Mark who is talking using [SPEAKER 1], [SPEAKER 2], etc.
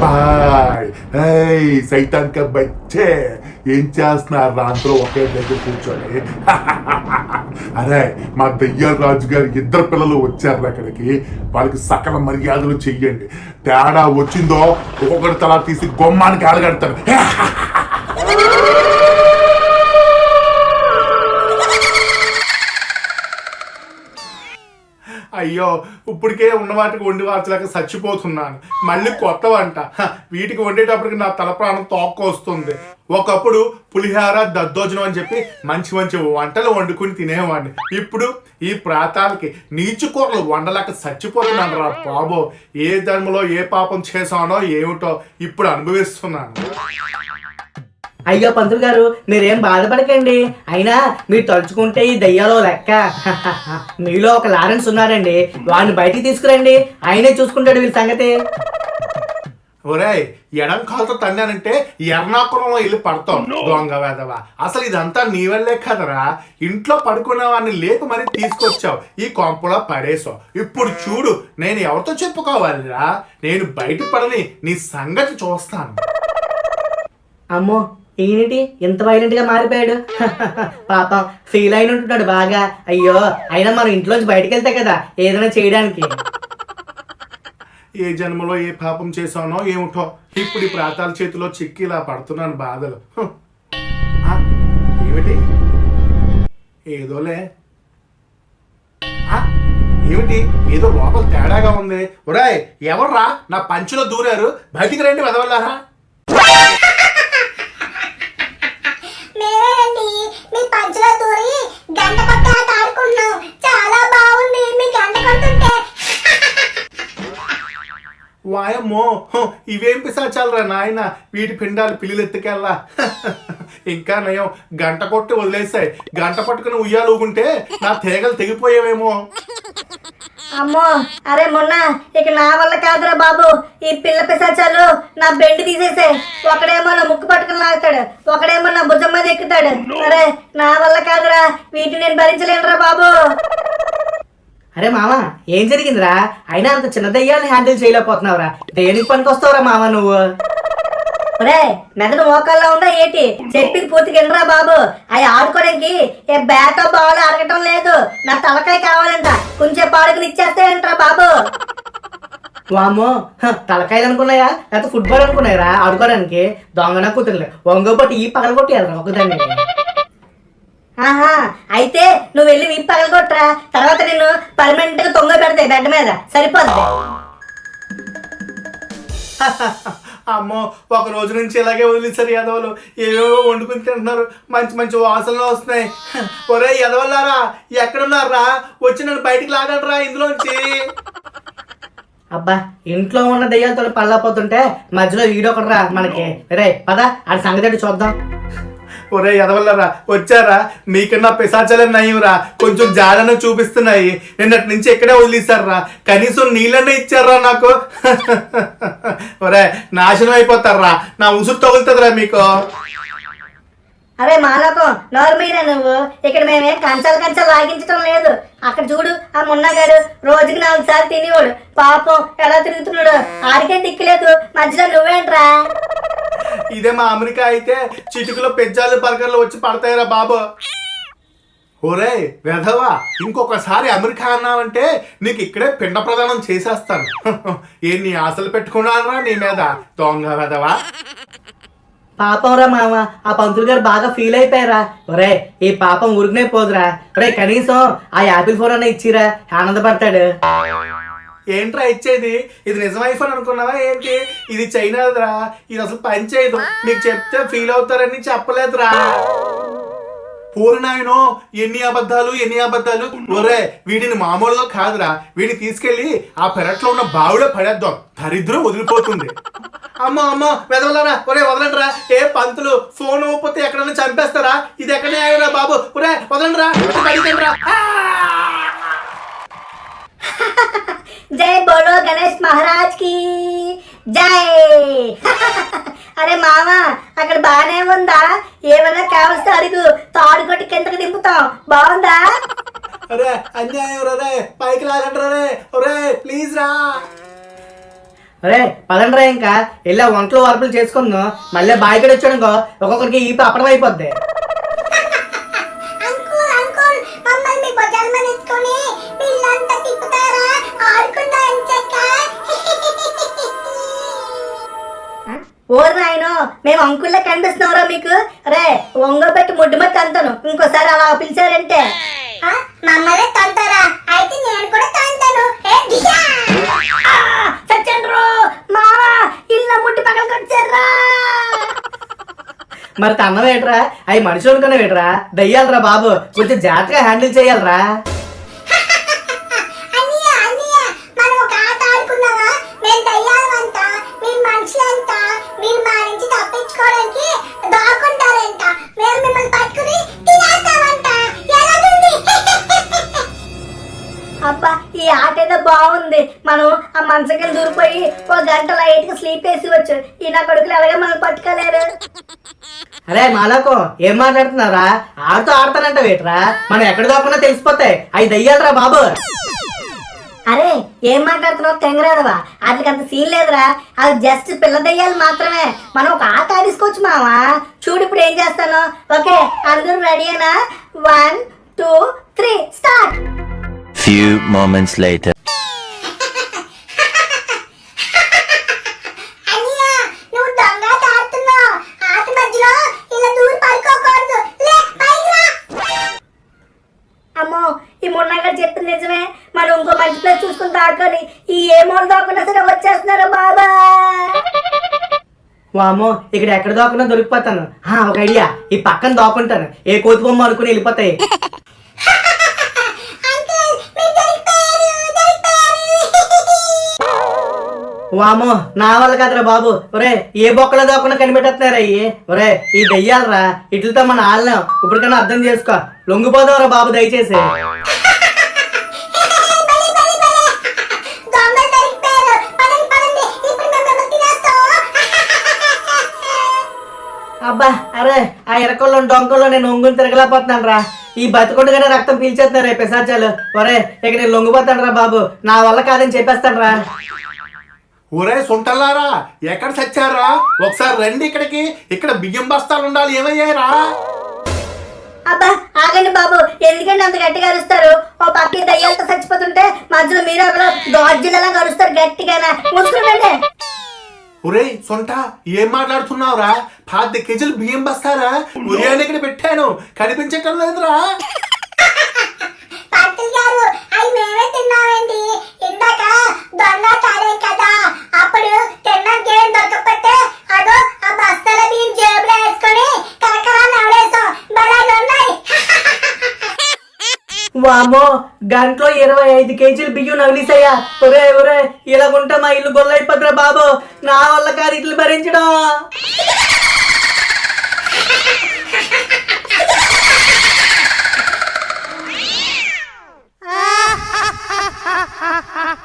[SPEAKER 1] Bye ఏయ్ సైతాన్ బచ్చే ఏం చేస్తున్నారు అందరూ ఒకే దగ్గర కూర్చొని అరే మా దయ్యాల రాజు గారు ఇద్దరు పిల్లలు వచ్చారు అక్కడికి వాళ్ళకి సకల మర్యాదలు చెయ్యండి తేడా వచ్చిందో ఒక్కొక్కటి తలా తీసి గొమ్మానికి ఆడగడతారు
[SPEAKER 2] అయ్యో ఇప్పటికే ఉన్న వాటికి వండి వార్చలేక చచ్చిపోతున్నాను. మళ్ళీ కొత్త వంట వీటికి వండేటప్పటికి నా తల ప్రాణం తోక్కొస్తుంది ఒకప్పుడు పులిహార దద్దోజనం అని చెప్పి మంచి మంచి వంటలు వండుకుని తినేవాడిని. ఇప్పుడు ఈ ప్రాతాలకి నీచు కూరలు వండలేక చచ్చిపోతున్నాను రా బాబో. ఏ జన్మలో ఏ పాపం చేశానో ఏమిటో ఇప్పుడు అనుభవిస్తున్నాను.
[SPEAKER 3] అయ్యో పంతులు గారు మీరేం బాధపడకండి. అయినా మీరు తలుచుకుంటే ఈ దయ్యాలో లెక్క. మీలో ఒక లారెన్స్ ఉన్నాడండి. వాడిని బయటికి తీసుకురండి. ఆయనే చూసుకుంటాడు వీళ్ళ సంగతి.
[SPEAKER 2] ఒరేయ్ ఎడం కాలుతో తన్నానంటే ఎర్నాకులంలో వెళ్ళి పడతాం. దొంగ వేదవా అసలు ఇదంతా నీ వల్లే కదరా? ఇంట్లో పడుకునే వాడిని లేపు మరి తీసుకొచ్చావు. ఈ కొంపలో పడేసావు ఇప్పుడు చూడు నేను ఎవరితో చెప్పుకోవాలిరా? నేను బయట పడని నీ సంగతి చూస్తాను.
[SPEAKER 3] అమ్మో ఏంటి? ఇంత వైలెంట్గా మారిపోయాడు? పాపం ఫీల్ అయిన ఉంటున్నాడు బాగా. అయ్యో అయినా మనం ఇంట్లోంచి బయటకు వెళ్తే కదా ఏదైనా చేయడానికి.
[SPEAKER 2] ఏ జన్మలో ఏ పాపం చేశానో ఏమిటో ఇప్పుడు ఈ ప్రాతాల చేతిలో చిక్కి ఇలా పడుతున్నాను బాధలు. ఆ, ఏమిటి? ఏదోలే. ఆ, ఏమిటి? ఏదో లోపల తేడాగా ఉంది. ఒరాయ్ ఎవర్రా? నా పంచులో దూరారు. బయటికి రండి వెదవల్లారా.
[SPEAKER 4] మేమేనండి మీ పంచలో దూరి గంట కొట్టే ఆట ఆడుకుంటున్నాం చాలా బాగుంది. మీ గంట కొడుతుంటే.
[SPEAKER 2] వాయమ్మో ఇవేం పిశాచాలరా నాయన? వీటి పిండాలు పిల్లులు ఎత్తుకెళ్ళా ఇంకా నయం గంట కొట్టి వదిలేసాయి. గంట పట్టుకుని ఉయ్యాలు ఊగుంటే నా తీగలు తెగిపోయేవేమో.
[SPEAKER 4] అమ్మో అరే మొన్న ఇక నా వల్ల కాదురా బాబు. ఈ పిల్ల పిశాచాలు నా బెండ్ తీసేసే. ఒకడేమో నా ముక్కు పట్టుకుని లాగుతాడు. ఒకడేమో నా భుజం మీద ఎక్కుతాడు. అరే నా వల్ల కాదురా. వీటిని నేను భరించలేనురా బాబు.
[SPEAKER 3] అరే మామ ఏం జరిగిందిరా? అయినా అంత చిన్న దయ్యాన్ని హ్యాండిల్ చేయలేకపోతున్నావురా. దేనికి పనికి వస్తావురా మామ నువ్వు?
[SPEAKER 4] ఒరే మెదడు మోకాల్లో ఉందా ఏంటి? చెప్పింది పూర్తిగా వినరా బాబు? అవి ఆడుకోవడానికి ఏ బ్యాట్ బాల్ అరగటం లేదు. నా తలకాయ కావాలంట. కొంచెం పాడుకుని ఇచ్చేస్తాయంట్రా బాబు?
[SPEAKER 3] వామ్మో హ, తలకాయలు అనుకున్నాయా? లేకపోతే ఫుట్బాల్ అనుకున్నాయరా ఆడుకోవడానికి? దొంగన కూతురులే. ఒంగోబట్టి ఈ పగల కొట్టేయాలరా ఒకదాన్ని.
[SPEAKER 4] ఆహా అయితే నువ్వు వెళ్ళి వీపు పగలగొట్టరా తర్వాత నేను పర్మనెంట్గా తొంగ పెడతాయి బెడ్ మీద. సరిపోద్ది.
[SPEAKER 2] అమ్మో ఒక రోజు నుంచి ఇలాగే వదిలేశారు యదవలు. ఏవేవో వండుకుని తింటున్నారు. మంచి మంచి వాసనలు వస్తున్నాయి. ఒరే ఎదవల్లారా ఎక్కడున్నారా? వచ్చి నన్ను బయటికి లాగలరా ఇందులోంచి?
[SPEAKER 3] అబ్బా ఇంట్లో ఉన్న దయ్యాలతో పళ్ళపోతుంటే మధ్యలో వీడియో రా మనకి. రే పద ఆడి సంగతి చూద్దాం.
[SPEAKER 2] ఒరే ఎదవల్లారా వచ్చారా? మీకన్నా పిశాచాలే నయ్యంరా. కొంచెం జాడన చూపిస్తున్నాయి. నిన్నటి నుంచి ఇక్కడే వదిలేశారా? కనీసం నీళ్ళనే ఇచ్చారా నాకు? ఒరే నాశనం అయిపోతారా? నా ఉసురు తగులుతుందిరా మీకు.
[SPEAKER 4] అరే మాలకం నోరు మీద నువ్వు. ఇక్కడ మేమేం కంచాలు కంచాలు లాగించడం లేదు. అక్కడ చూడు ఆ మున్నగాడు రోజుకి నాలుగు సార్లు తినేవాడు. పాపం ఎలా తిరుగుతున్నాడు. ఆడికే దిక్కులేదు. మధ్యలో నువ్వేంట్రా?
[SPEAKER 2] ఇదే మా అమెరికా అయితే చిటుకులో పెజ్జాలు బర్గర్లు వచ్చి పడతాయిరా బాబు. ఒరే వెధవా ఇంకొకసారి అమెరికా అన్నావంటే నీకు ఇక్కడే పిండ ప్రదానం చేసేస్తాను. ఏ నీ ఆశలు పెట్టుకున్నానరా నీ మీద? దొంగ వెధవా.
[SPEAKER 3] పాపం రా మామ ఆ పంతులు గారు బాగా ఫీల్ అయిపోయారా? ఒరే ఈ పాపం ఊరికనే పోదురా. ఒరే కనీసం ఆ యాపిల్ ఫోన్ అన్న ఇచ్చిరా ఆనందపడతాడు.
[SPEAKER 2] ఏంట్రా ఇచ్చేది? ఇది నిజం ఐఫోన్ అనుకున్నావా ఏంటి? ఇది చైనాదిరా. ఇది అసలు పని చేయదు. నీకు చెప్తే ఫీల్ అవుతారని చెప్పలేదురా. పూర్ణాయనో ఎన్ని అబద్ధాలు ఎన్ని అబద్ధాలు. ఒరే వీడిని మామూలుగా కాదురా. వీడిని తీసుకెళ్ళి ఆ పెరట్లో ఉన్న బావిలో పడేద్దాం. దరిద్రం వదిలిపోతుంది. అమ్మో అమ్మో వెదవలరా. ఒరే వదలండిరా. ఏ పంతులు ఫోన్ ఊపితే ఎక్కడైనా చంపేస్తారా? ఇది ఎక్కడనే ఆగిరా బాబు? ఒరే వదలండిరా. అడిగండిరా
[SPEAKER 4] జై బోలో గణేష్ మహారాజ్కి జై అరే మామ అక్కడ బానే ఉందా ఏమైనా కావలసి అడుగు తాడు కొట్టి కిందకి దింపుతాం బాగుందా
[SPEAKER 2] అరే అన్యాయం రే పైకి లాగండి రే ప్లీజ్ రా
[SPEAKER 3] అరే పదండ్రా ఇంకా? వెళ్ళా వంటలు వరపులు చేసుకుందాం. మళ్ళీ బాయికడ వచ్చాడుకో ఒక్కొక్కరికి ఈ అప్పడం అయిపోద్ది.
[SPEAKER 4] మేము అంకుల్లా కనిపిస్తున్నారా మీకు? రే ఒంగో పెట్టి ముడ్డు మట్టి అంతాను ఇంకోసారి అలా పిలిచారంటే. మమ్మల్ని తంతారా? అయితే నేను కూడా తంతాను. మావా ఇల్లు ముట్టి
[SPEAKER 3] మరి తన్నం ఏంట్రా? అవి మనుషులు అనుకునే వేట్రా దయ్యాలరా బాబు. కొంచెం జాగ్రత్తగా హ్యాండిల్ చేయాలరా.
[SPEAKER 4] నుంచి తప్పించుకోవడానికి దాక్కుంటారంట మేము మిమ్మల్ని పట్టుకుని తినేస్తామంట. ఎలాగుంది అబ్బా ఈ ఆట ఏదో బాగుంది. మనం ఆ మంచం కింద దూరిపోయి ఒక గంట లైట్గా స్లీప్ వేసి వచ్చు ఈ నా కొడుకులు ఎలాగే మనం పట్టుకోలేరు?
[SPEAKER 3] అరే మాలాకో ఏం మాట్లాడుతున్నారా ఆడుతూ ఆడతానంట వేట్రా మనం ఎక్కడ దాకున్నా తెలిసిపోతాయి. అవి దయ్యాలరా బాబు.
[SPEAKER 4] అరే ఏం మాట్లాడుతున్నావు? తెంగరాదవా? వాటికి అంత సీన్ లేదురా. అది జస్ట్ పిల్ల దయ్యాలు మాత్రమే. మనం ఒక ఆట ఆడించుకోవచ్చు మావా. చూడు ఇప్పుడు ఏం చేస్తాను. ఓకే అందరూ రెడీనా one two three start
[SPEAKER 5] few moments
[SPEAKER 4] later
[SPEAKER 3] వామో ఇక్కడ ఎక్కడ దాకున్నా దొరికిపోతాను. హా, ఒక ఐడియా. ఈ పక్కన దాక్కుంటాను. ఏ కోతి బొమ్మ అనుకుని వెళ్ళిపోతాయి. వామో నా వల్ల కదరా బాబు. ఒరే ఏ బొక్కలో దాకుండా కనిపెట్టేస్తున్నారా అయ్యి ఒరే ఈ దెయ్యాలరా. ఇట్లతో మన ఆళ్ళం. ఇప్పటికైనా అర్థం చేసుకో. లొంగిపోదావరా బాబు దయచేసి. అరే ఆ ఎరకల్లో డొంకల్లో నేను ఒంగుని తిరగలేకపోతున్నాను రా. ఈ బతుకుండగానే రక్తం పీల్చేస్తున్నారు రే పిశాచాలు. ఒరే ఇక నేను లొంగిపోతాను రా బాబు. నా వల్ల కాదని చెప్పేస్తాను రా.
[SPEAKER 2] ఒరే సొంటల్లారా ఎక్కడ చచ్చారా ఒకసారి రండి ఇక్కడికి. ఇక్కడ బియ్యం బస్తాలు ఉండాలి. ఏమయ్యారా
[SPEAKER 4] అబ్బా ఆగండి బాబు. ఎందుకంటే అంత గట్టిగా అరుస్తారు? ఓ పక్కకి దయ్యాలతో చచ్చిపోతుంటే మధ్యలో మీరు అక్కడ దోర్జులలా అరుస్తారు గట్టిగానా? ముసుకుంటే
[SPEAKER 2] ఒరే సొంట ఏం మాట్లాడుతున్నావురా? పాతి కేజీలు బియ్యం బస్తారా? ఉదయాన్ని ఇక్కడ పెట్టాను. కనిపించటం లేదురా
[SPEAKER 4] పంతులు గారు అవి మేమే తిన్నామండి ఇందాక దొంగ కాలేం కదా అప్పుడు తిన్నాక ఏం దొరకకపోతే అదో ఆ బస్తాల బియ్యం జేబులో వేసుకొని కరకరాన్ని అవడేసాం బలాగా ఉన్నాయి
[SPEAKER 3] వామో గంటలో ఇరవై ఐదు కేజీలు బియ్యం నవిలీసయ్యా ఒరే ఒరే ఇలాగుంటే మా ఇల్లు గొల్లైపోద్దిరా బాబు. నా వల్ల కాదు ఇట్లు భరించడం.